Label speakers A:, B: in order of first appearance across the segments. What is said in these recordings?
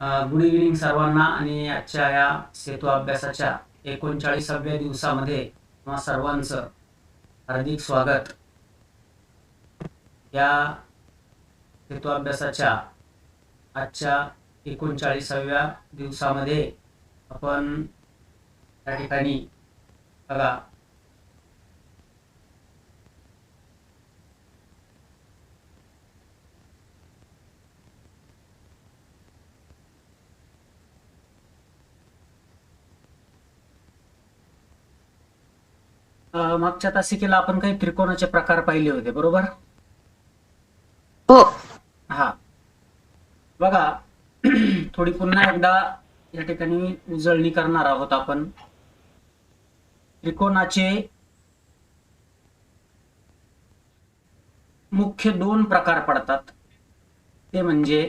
A: Good evening सर्वांना आणि आजच्या या सेतू अभ्यासाच्या एकोणचाळीसाव्या दिवसामध्ये तुम्हा सर्वांचं हार्दिक स्वागत. या सेतू अभ्यासाच्या आजच्या एकोणचाळीसाव्या दिवसामध्ये आपण त्या ठिकाणी बघा मागच्या तासिकेला आपण काही त्रिकोणाचे प्रकार पाहिले होते बरोबर?
B: हो.
A: हा. बघा थोडी पुन्हा एकदा या ठिकाणी उजळणी करणार आहोत आपण. त्रिकोणाचे मुख्य दोन प्रकार पडतात. ते म्हणजे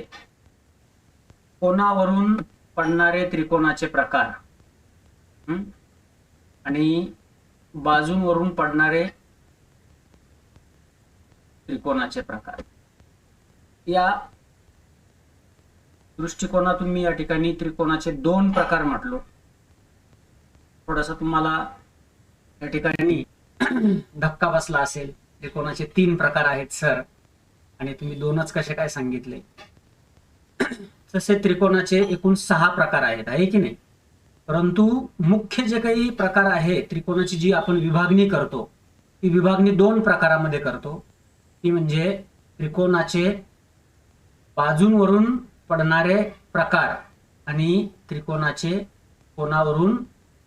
A: कोणावरून पडणारे त्रिकोणाचे प्रकार? आणि बाजूंवरून पडणारे त्रिकोणाचे प्रकार. या दृष्टिकोनातून मी या ठिकाणी त्रिकोणाचे दोन प्रकार म्हटलो. थोडासा तुम्हाला या ठिकाणी धक्का बसला असेल. त्रिकोणाचे तीन प्रकार आहेत सर. आणि तुम्ही दोनच कसे काय सांगितले? तसे त्रिकोणाचे एकूण सहा प्रकार आहेत आहे की नाही? परंतु मुख्य जे काही प्रकार आहे त्रिकोणाची जी आपण विभागणी करतो ती विभागणी दोन प्रकारामध्ये करतो. ती म्हणजे त्रिकोणाचे बाजूंवरून पडणारे प्रकार आणि त्रिकोणाचे कोणावरून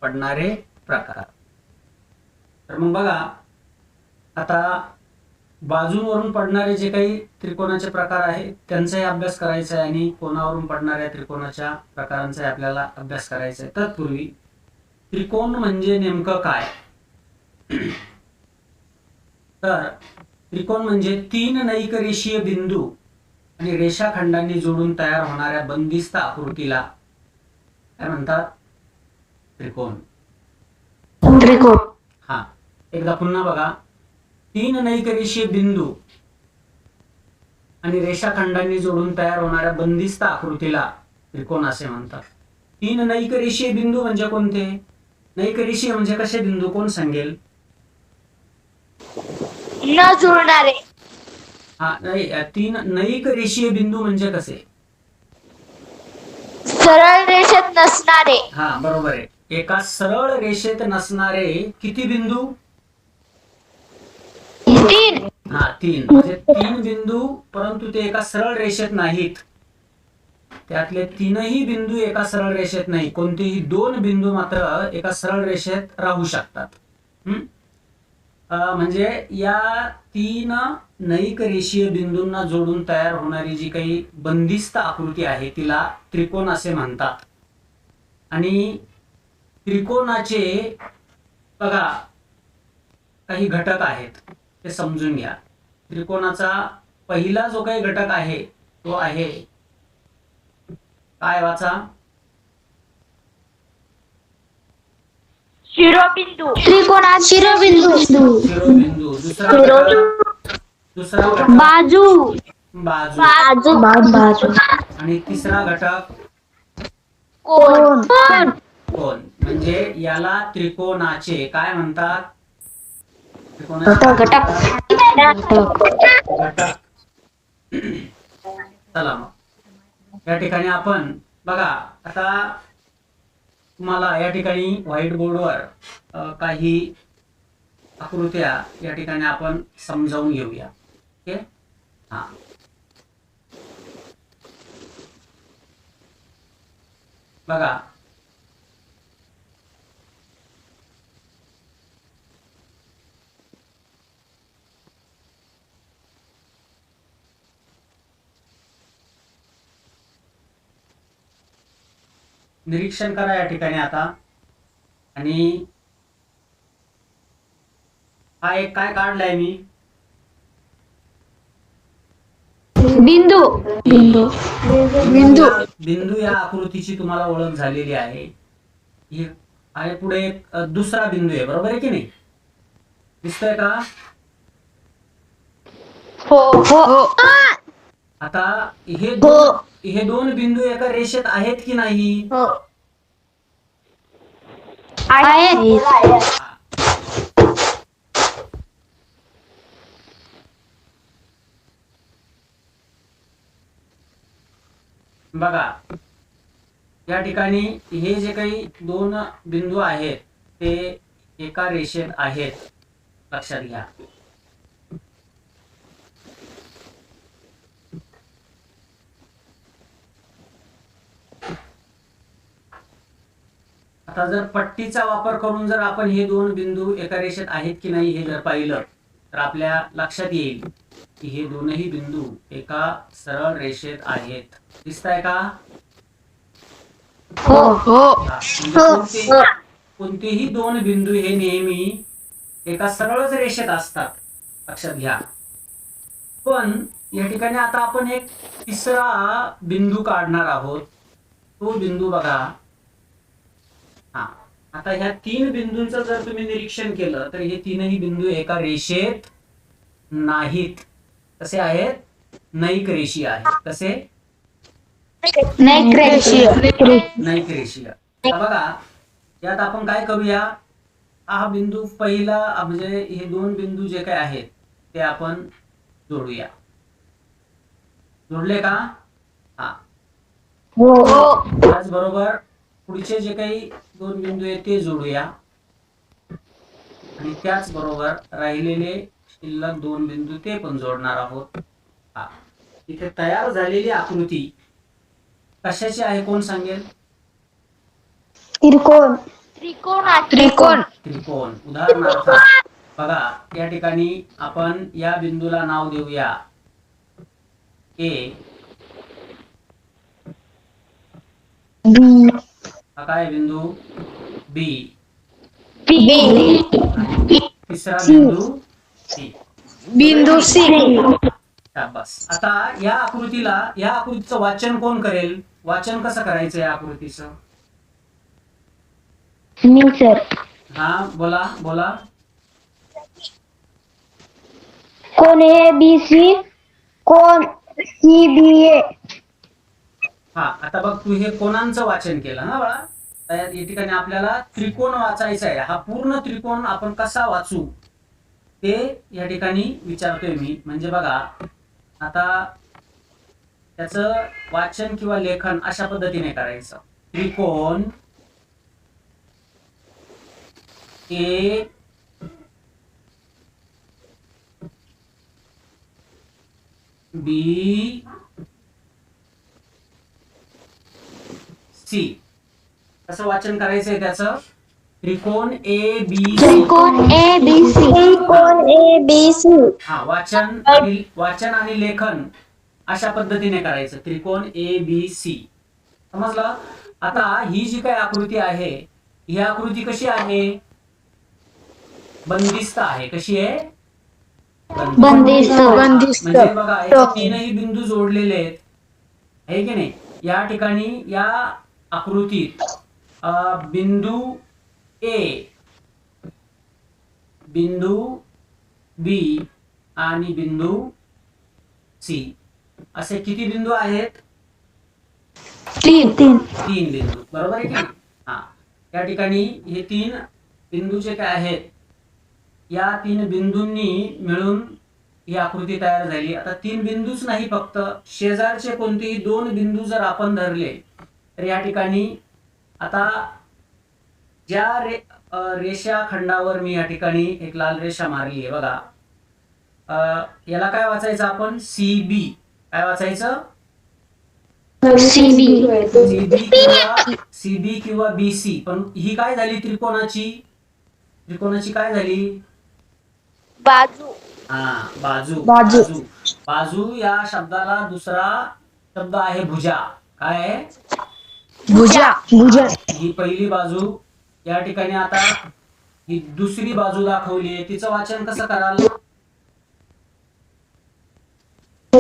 A: पडणारे प्रकार. तर मग बघा आता बाजूंवरून पडणारे जे काही त्रिकोणाचे प्रकार आहेत त्यांचाही अभ्यास करायचा आहे आणि कोणावरून पडणाऱ्या त्रिकोणाच्या प्रकारांचाही आपल्याला अभ्यास करायचा आहे. तत्पूर्वी त्रिकोण म्हणजे नेमकं काय? तर त्रिकोण म्हणजे तीन नैकरेषीय बिंदू आणि रेषाखंडांनी जोडून तयार होणाऱ्या बंदिस्त आकृतीला काय म्हणतात? त्रिकोण.
B: त्रिकोण.
A: हा. एकदा पुन्हा बघा. तीन नैकरेषीय बिंदू आणि रेषाखंडांनी जोडून तयार होणाऱ्या बंदिस्त आकृतीला त्रिकोण असे म्हणतात. तीन नैकरेषीय बिंदू म्हणजे कोणते? नैकरेषीय म्हणजे कसे बिंदू? कोण सांगेल?
B: न जुळणारे.
A: हा नाही तीन नैक रेषीय बिंदू म्हणजे कसे?
B: सरळ रेषेत नसणारे.
A: हा बरोबर आहे. एका सरळ रेषेत नसणारे किती बिंदू?
B: तीन.
A: हा तीन. म्हणजे तीन बिंदू परंतु ते एका सरळ रेषेत नाहीत. त्यातले तीनही बिंदू एका सरळ रेषेत नाही. कोणतेही दोन बिंदू मात्र एका सरळ रेषेत राहू शकतात. म्हणजे या तीन नैक रेषीय बिंदूंना जोडून तयार होणारी जी काही बंदिस्त आकृती आहे तिला त्रिकोण असे म्हणतात. आणि त्रिकोणाचे बघा काही घटक आहेत. ते समजून घ्या. त्रिकोणाचा पहिला जो काही घटक आहे तो आहे काय वाचा?
B: शिरोबिंदू. त्रिकोणात शिरोबिंदू.
A: शिरोबिंदू. दुसरा घटक? दुसरा घटक?
B: बाजू.
A: बाजू.
B: बाजू. बाजू.
A: आणि तिसरा घटक?
B: कोण? कोण?
A: कोण. म्हणजे याला त्रिकोणाचे काय म्हणतात?
B: घटक
A: घटक चला मग. या ठिकाणी आपण बघा आता तुम्हाला या ठिकाणी व्हाईट बोर्डवर काही आकृत्या या ठिकाणी आपण समजावून घेऊया. ओके? हा. बघा निरीक्षण करा या ठिकाणी आता. आणि हा एक काय काढलाय मी?
B: बिंदू. बिंदू. बिंदू.
A: बिंदू या आकृतीची तुम्हाला ओळख झालेली आहे. ही आहे पुढे एक दुसरा बिंदू आहे. बरोबर आहे की नाही? दिसतोय का?
B: हो हो.
A: आता हे
B: हो.
A: दोन हे दोन बिंदू एका रेषेत आहेत की नाही?
B: हो. आहेत.
A: बघा या ठिकाणी हे जे काही दोन बिंदू आहेत ते एका रेषेत आहेत. लक्षात घ्या. आता जर पट्टीचा वापर करून जर आपण हे दोन बिंदू एका रेषेत आहेत की नाही हे जर पाहिलं तर आपल्या लक्षात येईल की हे दोनही बिंदू एका सरळ रेषेत आहेत. दिसताय का?
B: हो. हो.
A: हा, म्हणजे कोणते- कोणतेही दोन बिंदू हे नेहमी एका सरळच रेषेत असतात. लक्षात घ्या. पण या ठिकाणी आता आपण एक तिसरा बिंदू काढणार आहोत. तो बिंदू बघा. हा. आता ह्या तीन बिंदूंचं जर तुम्ही निरीक्षण केलं तर हे तीनही बिंदू एका रेषेत नाहीत. कसे आहेत नैक रेषीय आहेत. कसे नैक रेषीय बघा यात आपण काय करूया? हा बिंदू पहिला म्हणजे हे दोन बिंदू जे काय आहेत ते आपण जोडूया. जोडले का? हा.
B: हो.
A: त्याचबरोबर पुढचे जे काही दोन बिंदू ते जोडूया. आणि त्याचबरोबर राहिलेले शिल्लक दोन बिंदू ते पण जोडणार आहोत. हा. इथे तयार झालेली आकृती कशाची आहे कोण सांगेल?
B: त्रिकोण. त्रिकोण त्रिकोण.
A: त्रिकोण. उदाहरणार्थ बघा या ठिकाणी आपण या बिंदूला नाव देऊया. ए.
B: बी.
A: हा काय बिंदू बी
B: बी
A: तिसरा बिंदू सी
B: बिंदू सी
A: बस. आता या आकृतीला या आकृतीचं वाचन कोण करेल? वाचन कसं करायचं या आकृतीचं?
B: मी सर.
A: हा बोला बोला.
B: कोण ए बी सी? कोण सी बी ए?
A: हा आता बघ तू हे कोणांचं वाचन केलं ना बाळा? या ठिकाणी आपल्याला त्रिकोण वाचायचा आहे. हा पूर्ण त्रिकोण आपण कसा वाचू ते या ठिकाणी विचारतोय मी. म्हणजे बघा आता त्याच वाचन किंवा लेखन अशा पद्धतीने करायचं. त्रिकोण ए बी सी. कसं वाचन करायचंय त्याचं? त्रिकोण ए बी सी.
B: त्रिकोण ए बी सी. त्रिकोण ए बी सी.
A: हा वाचन आणि वाचन आणि लेखन अशा पद्धतीने करायचं. त्रिकोण ए बी सी. समजलं? आता ही जी काही आकृती आहे ही आकृती कशी आहे? बंदिस्त आहे. कशी आहे?
B: बंदिस्त बंदिस्त.
A: म्हणजे बघा तीनही बिंदू जोडलेले आहेत. आहे की नाही? या ठिकाणी या आकृतीत बिंदू ए. बिंदू बी आणि बिंदू सी. असे किती बिंदू आहेत?
B: तीन तीन.
A: तीन बिंदू. बरोबर आहे की? हा. या ठिकाणी हे तीन बिंदू जे काय आहेत? या तीन बिंदूंनी मिळून ही आकृती तयार झाली. आता तीन बिंदूच नाही फक्त शेजारचे कोणतेही दोन बिंदू जर आपण धरले तर या ठिकाणी आता ज्या रे रेषा खंडावर मी या ठिकाणी एक लाल रेषा मारली आहे बघा. अ, याला काय वाचायचं आपण? सी बी काय वाचायचं?
B: सी बी
A: सीबी किंवा सीबी किंवा बीसी पण ही काय झाली त्रिकोणाची? त्रिकोणाची काय झाली?
B: बाजू.
A: हा बाजू.
B: बाजू.
A: बाजू या शब्दाला दुसरा शब्द आहे भुजा. काय आहे?
B: भुजा. भुजा.
A: ही पहिली बाजू या ठिकाणी आता ही दुसरी बाजू दाखवली आहे. तिचं वाचन कसं कराल?
B: ए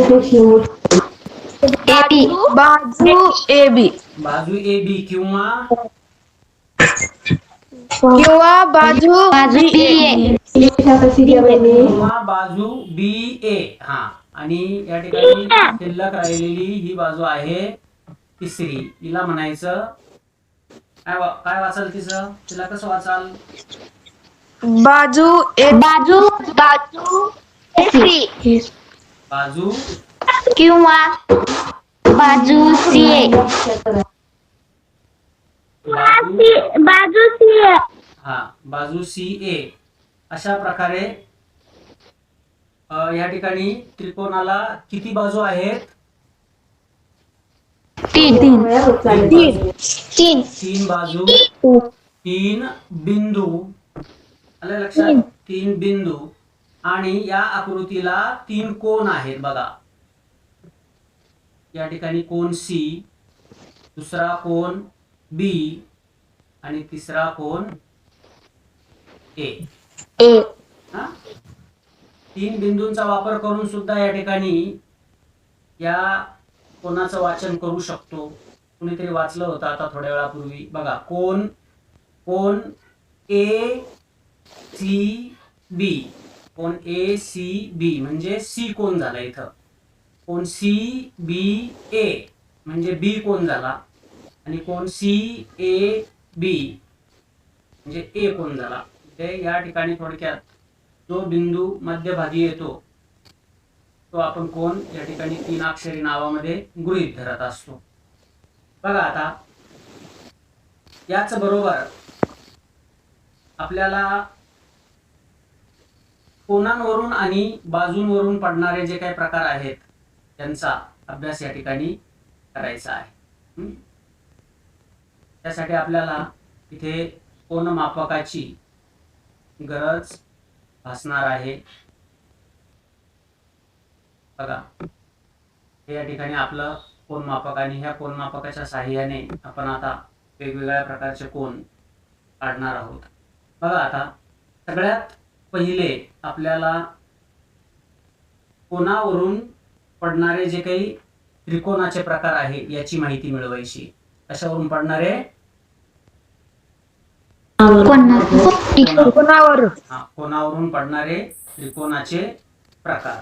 B: बी बाजू ए बी
A: बाजू ए बी किंवा
B: किंवा बाजू बाजू बी ए.
A: किंवा बाजू बी ए. हा. आणि या ठिकाणी शिल्लक राहिलेली ही बाजू आहे. तिसरी हिला म्हणायचं काय वा- काय वाचाल तिचं? तिला कसं वाचाल?
C: बाजू एक
B: बाजू बाजू सी
A: बाजू
B: किंवा बाजू सी
A: बाजू
B: बाजू सी
A: हा बाजू सी ए. अशा प्रकारे अ, या ठिकाणी त्रिकोणाला किती बाजू आहेत?
B: तीन.
A: तीन. बाजू.
B: तीन.
A: तीन बाजू. तीन. बिंदू. आलं लक्षात? तीन. बिंदू. आणि या आकृतीला तीन कोण आहेत बघा. या ठिकाणी कोण सी दुसरा कोण बी आणि तिसरा कोण ए.
B: ए.
A: हा? तीन बिंदूंचा वापर करून सुद्धा या ठिकाणी या कोणाचं वाचन करू शकतो? कुणीतरी वाचलं होतं आता थोड्या वेळापूर्वी. बघा कोण कोण ए सी बी कोण ए सी बी म्हणजे सी कोण झाला इथं? कोण सी बी ए म्हणजे बी कोण झाला? आणि कोण सी ए बी म्हणजे ए कोण झाला? ते या ठिकाणी थोडक्यात जो बिंदू मध्यभागी येतो तो आपण कोण? या ठिकाणी तीन अक्षरी नावामध्ये गृहित धरत असतो. बघा आता याच बरोबर आपल्याला कोणांवरून आणि बाजूंवरून पडणारे जे काही प्रकार आहेत त्यांचा अभ्यास या ठिकाणी करायचा आहे. त्यासाठी आपल्याला इथे कोनमापकाची गरज भासणार आहे? बघा या ठिकाणी आपलं कोन मापक आणि ह्या कोन मापकाच्या साहाय्याने आपण आता वेगवेगळ्या प्रकारचे कोन काढणार आहोत. बघा आता सगळ्यात पहिले आपल्याला कोणावरून पडणारे जे काही त्रिकोणाचे प्रकार आहे याची माहिती मिळवायची. कशावरून पडणारे?
C: कोणावर
A: हा कोणावरून पडणारे त्रिकोणाचे प्रकार.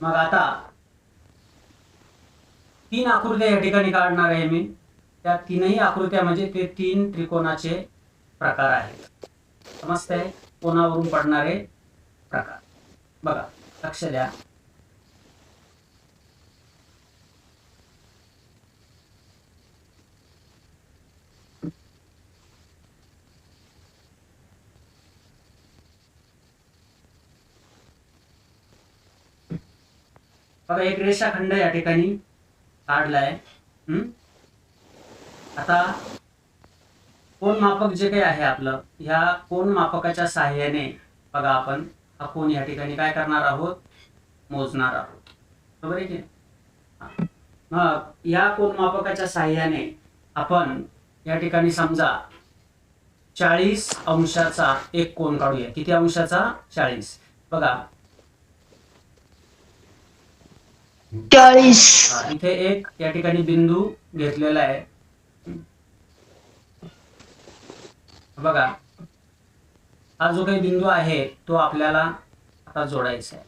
A: मग आता तीन आकृत्या या ठिकाणी काढणार आहे मी. त्या तीनही आकृत्या म्हणजे ते तीन त्रिकोणाचे प्रकार आहेत. समजतंय? कोणावरून पडणारे प्रकार? बघा लक्ष द्या. बघा एक रेषाखंड या ठिकाणी काढलाय. हम्म? आता कोण मापक जे काही आहे आपलं ह्या कोण मापकाच्या सहाय्याने बघा आपण हा कोण या ठिकाणी काय करणार आहोत? मोजणार आहोत. बरोबर आहे की हा. मग या कोण मापकाच्या साहाय्याने आपण या ठिकाणी समजा चाळीस अंशाचा एक कोण काढूया. किती अंशाचा? चाळीस. बघा
C: चाळीस.
A: इथे एक या ठिकाणी बिंदू घेतलेला आहे. बघा हा जो काही बिंदू आहे तो आपल्याला आता जोडायचा आहे?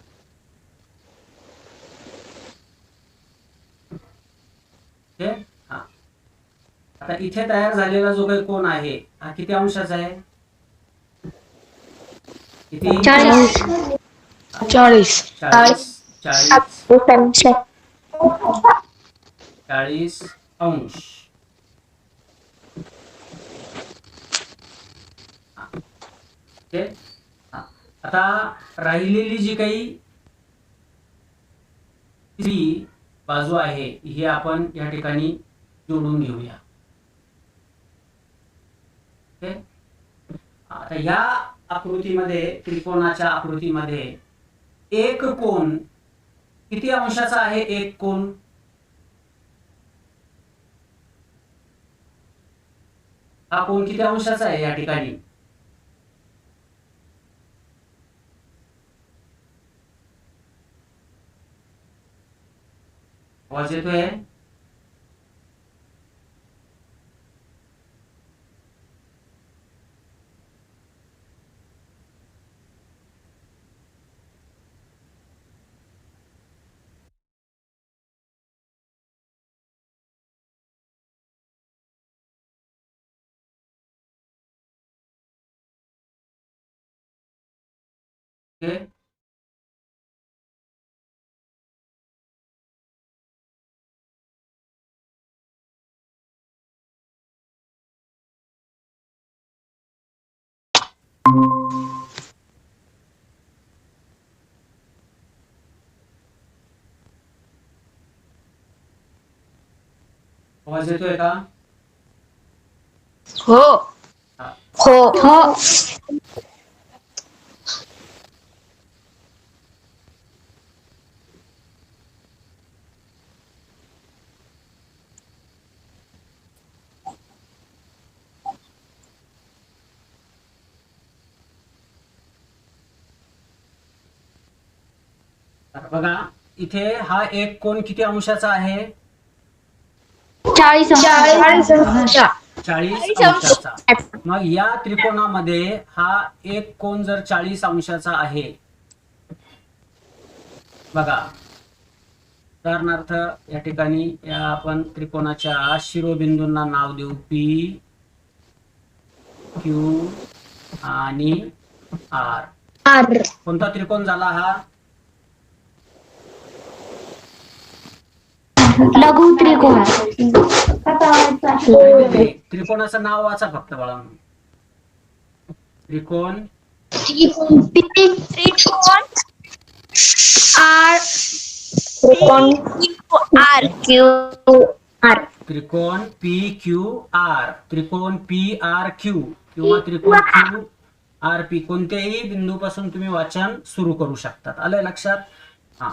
A: हा. आता इथे तयार झालेला जो काही कोण आहे हा किती अंशाचा आहे? किती?
B: चाळीस.
C: चाळीस.
A: चाळीस. चाळीस अंश. आता राहिलेली जी काही बाजू आहे ही आपण या ठिकाणी जोडून घेऊया. आता या आकृतीमध्ये त्रिकोणाच्या आकृतीमध्ये एक कोण किती अंशाचा आहे एक कोण हा कोण किती अंशाचा आहे या ठिकाणी? आवाज येतोय? आवाज़ येतोय का
C: हो
A: हा.
B: हो। हो।
A: बघा इथे हा एक कोण किती अंशाचा आहे?
B: चाळीस
C: चाळीस अंश.
A: चाळीस अंशाचा. मग या त्रिकोणामध्ये हा एक कोण जर चाळीस अंशाचा आहे. बघा. उदाहरणार्थ या ठिकाणी या आपण त्रिकोणाच्या शिरोबिंदूंना नाव देऊ. पी क्यू आणि आर
B: आर
A: कोणता त्रिकोण झाला हा?
B: लघु त्रिकोण.
A: त्रिकोणाचं नाव वाचा फक्त बाळा त्रिकोण.
B: आर. आर. क्यू. आर.
A: त्रिकोण पी क्यू आर. त्रिकोण पी आर क्यू. किंवा त्रिकोण क्यू आर पी. कोणत्याही बिंदूपासून तुम्ही वाचन सुरू करू शकतात. आलंय लक्षात? हा.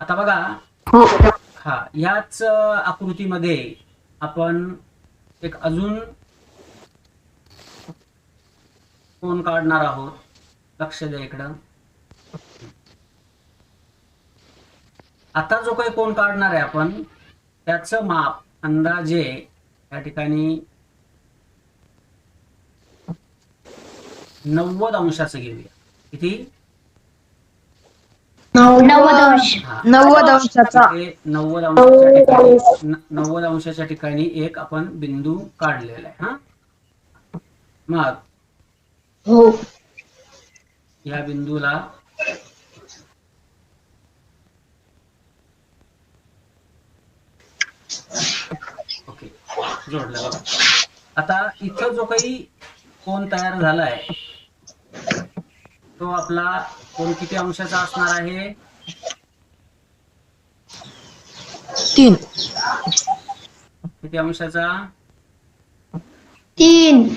A: आता बघा.
B: हा
A: याच आकृतीमध्ये आपण एक अजून कोण काढणार आहोत? लक्ष द्या इकडं. आता जो काही कोण काढणार आहे आपण त्याचं माप अंदाजे या ठिकाणी नव्वद अंशाचं घेऊया. किती?
B: नव्वद अंश.
C: नव्वद अंशाचा.
A: इथे नव्वद अंशाच्या ठिकाणी न- नव्वद अंशाच्या ठिकाणी एक आपण बिंदू काढलेला आहे हा? मग
B: हो.
A: या बिंदूला ओके जोडलं बघा. आता इथं जो काही कोण तयार झालाय तो आपला कोण किती अंशाचा असणार आहे?
C: तीन.
A: किती अंशाचा?
B: तीन.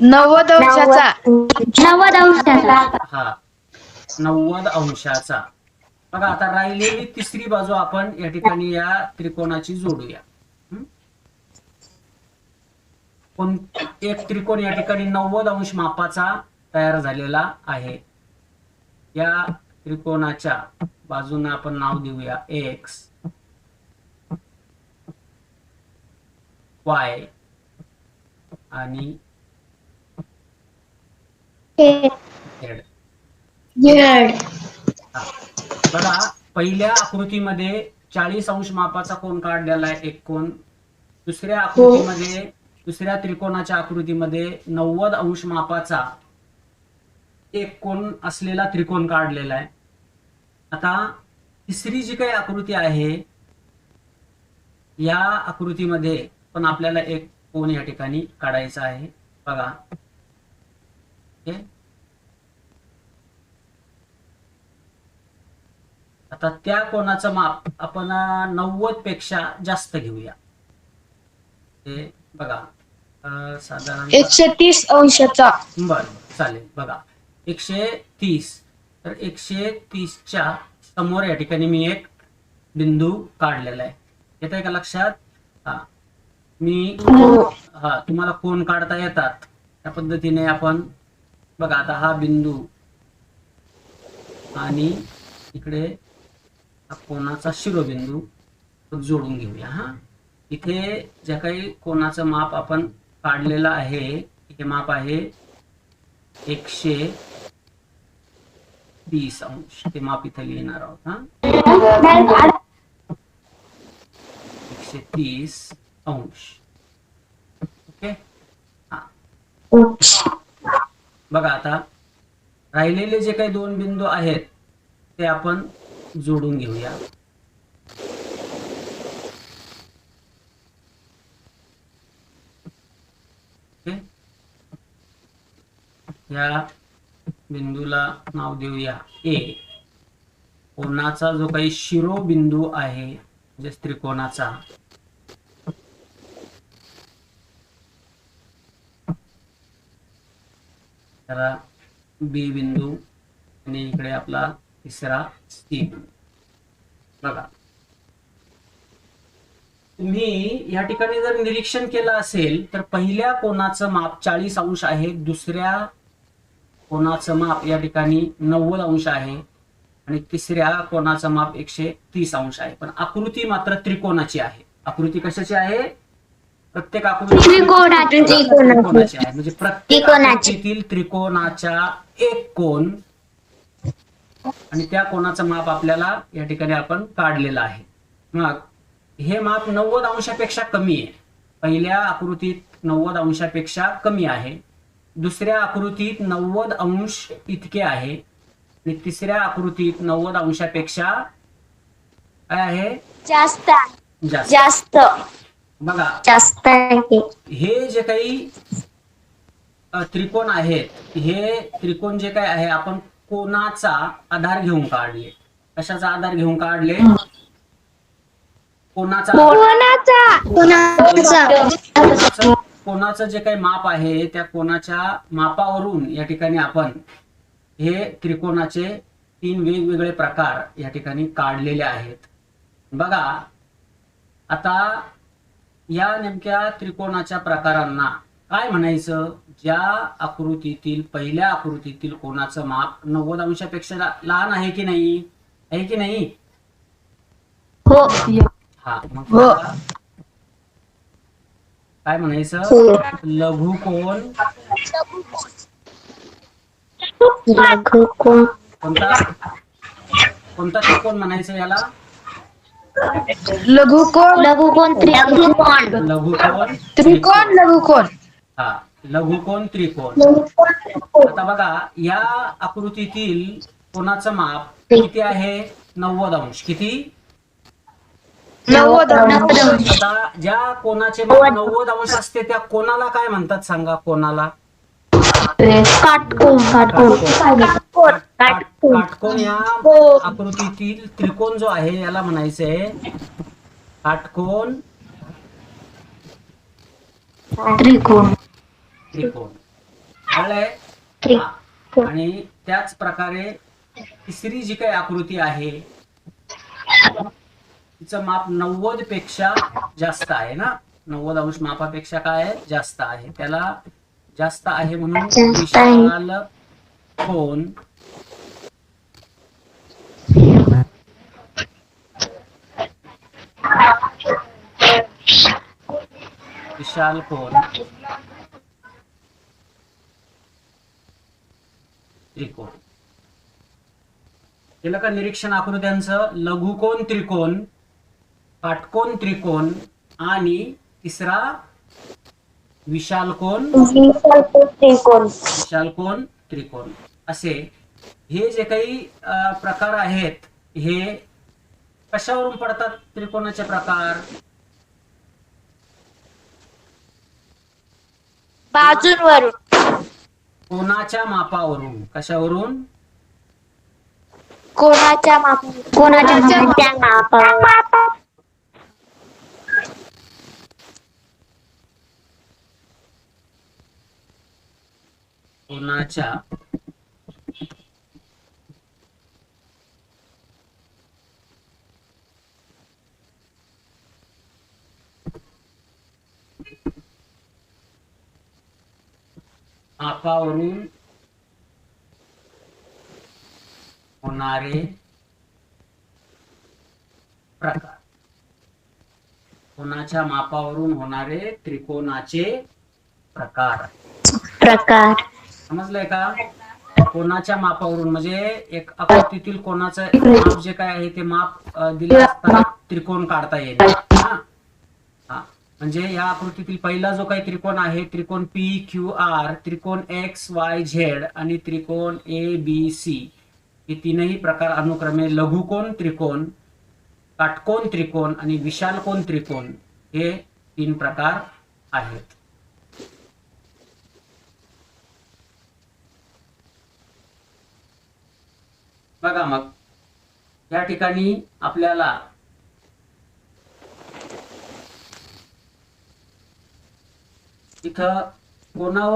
C: नव्वद अंशाचा.
B: नव्वद अंशाचा.
A: हा. नव्वद अंशाचा. बघा आता राहिलेली तिसरी बाजू आपण या ठिकाणी या त्रिकोणाची जोडूया. हं? कोण एक त्रिकोण या ठिकाणी नव्वद अंश मापाचा तयार झालेला आहे. या त्रिकोणाच्या बाजूने आपण नाव देऊया. एक्स वाय आणि हा. बघा पहिल्या आकृतीमध्ये चाळीस अंश मापाचा कोण काढलेला आहे एक कोण दुसऱ्या आकृतीमध्ये दुसऱ्या त्रिकोणाच्या आकृतीमध्ये नव्वद अंश मापाचा एक कोण असलेला त्रिकोण काढलेला आहे. आता तिसरी जी काही आकृती आहे या आकृतीमध्ये पण आपल्याला एक कोण या ठिकाणी काढायचा आहे. बघा. ओके. आता त्या कोणाचं माप आपण नव्वदपेक्षा जास्त घेऊया. हे बघा. साधारण
C: एकशे तीस अंशाचा.
A: बर चालेल. बघा. एकशे तीस. तर एकशे तीसच्या समोर या ठिकाणी मी एक बिंदू काढलेला आहे. येत आहे का लक्षात? हा. मी हा. तुम्हाला कोण काढता येतात. त्या पद्धतीने आपण बघा आता हा बिंदू आणि इकडे हा कोणाचा शिरोबिंदू जोडून घेऊया हा. इथे ज्या काही कोणाचं माप आपण काढलेलं आहे हे माप आहे एकशे तीस अंश ते माप इथे लिहिणार आहोत हा? एकशे तीस अंश. ओके? हा. बघा आता राहिलेले जे काही दोन बिंदू आहेत ते आपण जोडून घेऊया. ओके? या बिंदूला नाव देऊया. ए. कोणाचा जो काही शिरोबिंदू आहे म्हणजे त्रिकोणाचा? त्याला बी बिंदू आणि इकडे आपला तिसरा सी. बघा. तुम्ही या ठिकाणी जर निरीक्षण केलं असेल तर पहिल्या कोणाचं माप चाळीस अंश आहे दुसऱ्या कोणाचं माप या ठिकाणी नव्वद अंश आहे आणि तिसऱ्या कोणाचं माप एकशे तीस अंश आहे. पण आकृती मात्र त्रिकोणाची आहे. आकृती कशाची आहे? प्रत्येक आकृती
B: त्रिकोणाची.
A: आहे. म्हणजे प्रत्येक. आकृतीतील त्रिकोणाच्या एक कोण आणि त्या कोणाचं माप आपल्याला या ठिकाणी आपण काढलेलं आहे. मग हे माप नव्वद अंशापेक्षा कमी आहे. पहिल्या आकृतीत नव्वद अंशापेक्षा कमी आहे. दुसऱ्या आकृतीत नव्वद अंश इतके आहे. आणि तिसऱ्या आकृतीत नव्वद अंशापेक्षा काय आहे
B: जास्त
A: जास्त.
B: जास्त.
A: बघा.
B: जास्त आहे.
A: हे जे काही त्रिकोण आहेत हे त्रिकोण जे काही आहे आपण कोणाचा आधार घेऊन काढले? कशाचा आधार घेऊन काढले? कोणाचा?
B: कोणाचा? कोणाचा
A: जे काही माप आहे त्या कोणाच्या मापावरून या ठिकाणी आपण हे त्रिकोणाचे तीन वेगवेगळे प्रकार या ठिकाणी काढलेले आहेत. बघा आता या नेमक्या त्रिकोणाच्या प्रकारांना काय म्हणायचं? ज्या आकृतीतील पहिल्या आकृतीतील कोणाचं माप नव्वद अंशापेक्षा लहान आहे की नाही? आहे की नाही?
B: हो.
A: हा मग
C: हो.
A: काय म्हणायचं? लघुकोण
B: लघु कोण?
A: कोणता? कोणता त्रिकोण म्हणायचं याला?
C: लघुकोण
B: लघु कोण त्रिकोण?
A: लघुकोण
C: त्रिकोण लघुकोण
A: हा लघुकोण त्रिकोण. आता बघा या आकृतीतील कोणाचं माप किती आहे? नव्वद अंश. किती?
C: नव्वद
A: आता ज्या कोणाचे नव्वद. अंश असते त्या कोणाला काय म्हणतात सांगा कोणाला?
B: काटकोण काटकोण काटकोण काटकोण
A: काटकोण या आकृतीतील त्रिकोण जो आहे याला म्हणायचंय काटकोण
B: त्रिकोण.
A: त्रिकोण. कळलंय?
B: त्रिकोण.
A: आणि त्याच प्रकारे तिसरी जी काही आकृती आहे तिचं माप नव्वदपेक्षा जास्त आहे ना? नव्वद अंश मापापेक्षा काय आहे? जास्त आहे. त्याला जास्त आहे म्हणून. विशाल कोण? विशाल कोण? त्रिकोण. केलं का निरीक्षण आकृत्यांचं लघुकोण त्रिकोण. काटकोण त्रिकोण आणि तिसरा विशालकोण
B: त्रिकोण.
A: विशालकोण त्रिकोण. असे हे जे काही प्रकार आहेत हे कशावरून पडतात? त्रिकोणाचे प्रकार.
B: बाजूंवरून.
A: कोणाच्या मापावरून? कशावरून?
B: कोणाच्या माप कोणाच्या मापावर
A: कोणाच्या? मापावरून होणारे प्रकार. कोणाच्या मापावरून होणारे त्रिकोणाचे प्रकार.
B: प्रकार.
A: समजलंय का? कोणाच्या मापावरून? म्हणजे एक आकृतीतील कोणाचं माप जे काय आहे ते माप दिले असताना त्रिकोण काढता येईल. हा. म्हणजे या आकृतीतील पहिला जो काही त्रिकोण आहे त्रिकोण पी क्यू आर त्रिकोण एक्स वाय झेड आणि त्रिकोण ए बी सी हे तीनही प्रकार अनुक्रमे लघुकोन त्रिकोण काटकोन त्रिकोण आणि विशालकोन त्रिकोण हे तीन प्रकार आहेत. बघा मग. या ठिकाणी आपल्याला इथं कोणावर